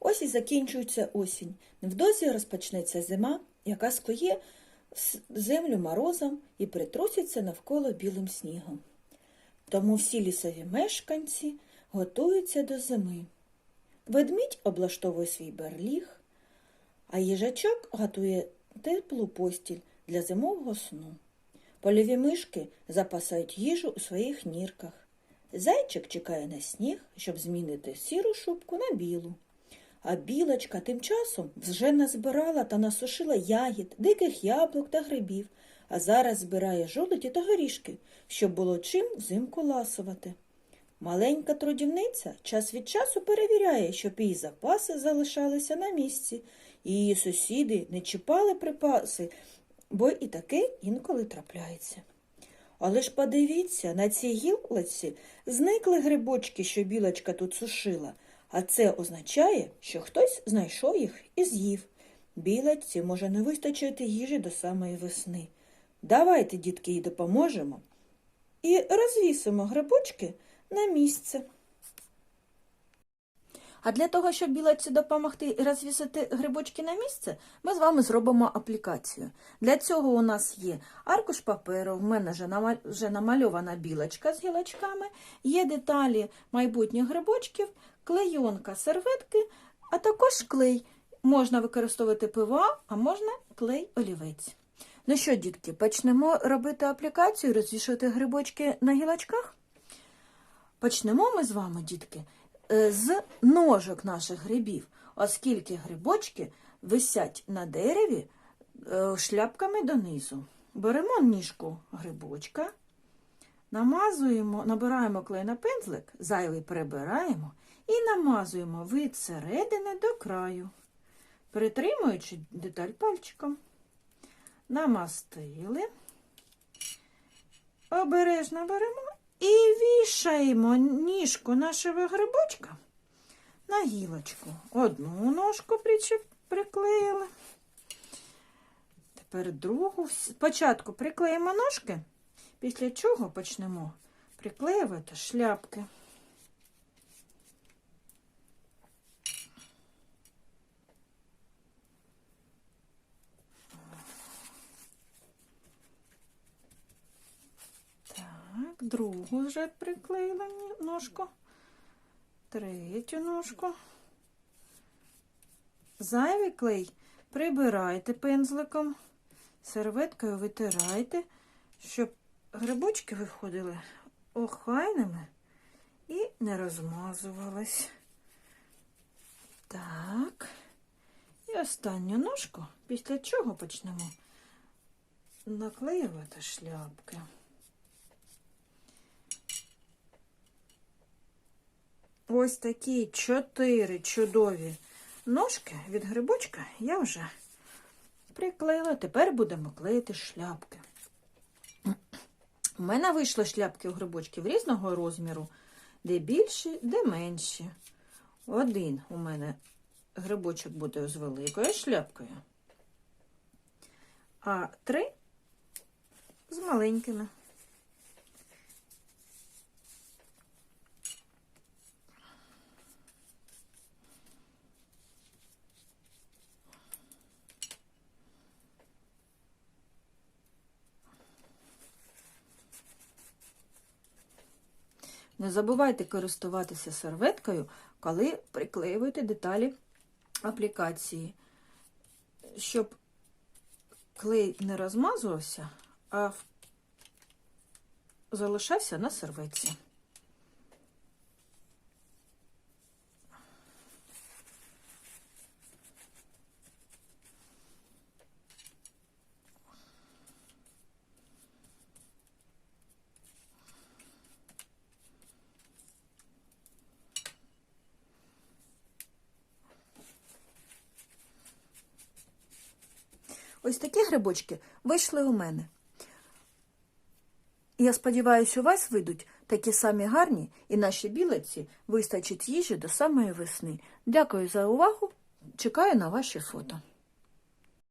Ось і закінчується осінь. Невдовзі розпочнеться зима, яка скує землю морозом і притруситься навколо білим снігом. Тому всі лісові мешканці готуються до зими. Ведмідь облаштовує свій берліг, а їжачок готує теплу постіль для зимового сну. Польові мишки запасають їжу у своїх нірках. Зайчик чекає на сніг, щоб змінити сіру шубку на білу. А білочка тим часом вже назбирала та насушила ягід, диких яблук та грибів, а зараз збирає жолуді та горішки, щоб було чим взимку ласувати. Маленька трудівниця час від часу перевіряє, щоб її запаси залишалися на місці, і її сусіди не чіпали припаси, бо і таке інколи трапляється. Але ж подивіться, на цій гілці зникли грибочки, що білочка тут сушила, а це означає, що хтось знайшов їх і з'їв. Білочці може не вистачити їжі до самої весни. Давайте, дітки, їй допоможемо і розвісимо грибочки на місце. А для того, щоб білочці допомогти і розвісити грибочки на місце, ми з вами зробимо аплікацію. Для цього у нас є аркуш паперу, в мене вже, намальована білочка з гілочками, є деталі майбутніх грибочків, клейонка серветки, а також клей. Можна використовувати ПВА, а можна клей олівець. Ну що, дітки, почнемо робити аплікацію, розвішувати грибочки на гілочках? Почнемо ми з вами, дітки, з ножок наших грибів, оскільки грибочки висять на дереві е, шляпками донизу. Беремо ніжку грибочка, намазуємо, набираємо клей на пензлик, зайвий прибираємо і намазуємо від середини до краю, притримуючи деталь пальчиком. Намастили, обережно беремо і вішаємо ніжку нашого грибочка на гілочку. Одну ножку приклеїли. Тепер другу. Спочатку приклеїмо ножки, після чого почнемо приклеювати шляпки. Так, другу вже приклеїла ножку. Третю ножку. Зайвий клей прибирайте пензликом, серветкою витирайте, щоб грибочки виходили охайними і не розмазувались. Так. І останню ножку, після чого почнемо наклеювати шляпки. Ось такі чотири чудові ножки від грибочка я вже приклеїла. Тепер будемо клеїти шляпки. У мене вийшли шляпки у грибочків різного розміру, де більші, де менші. Один у мене грибочок буде з великою шляпкою, а три з маленькими. Не забувайте користуватися серветкою, коли приклеюєте деталі аплікації, щоб клей не розмазувався, а залишався на серветці. Ось такі грибочки вийшли у мене. Я сподіваюся, у вас вийдуть такі самі гарні, і наші білиці вистачить їжі до самої весни. Дякую за увагу. Чекаю на ваші фото.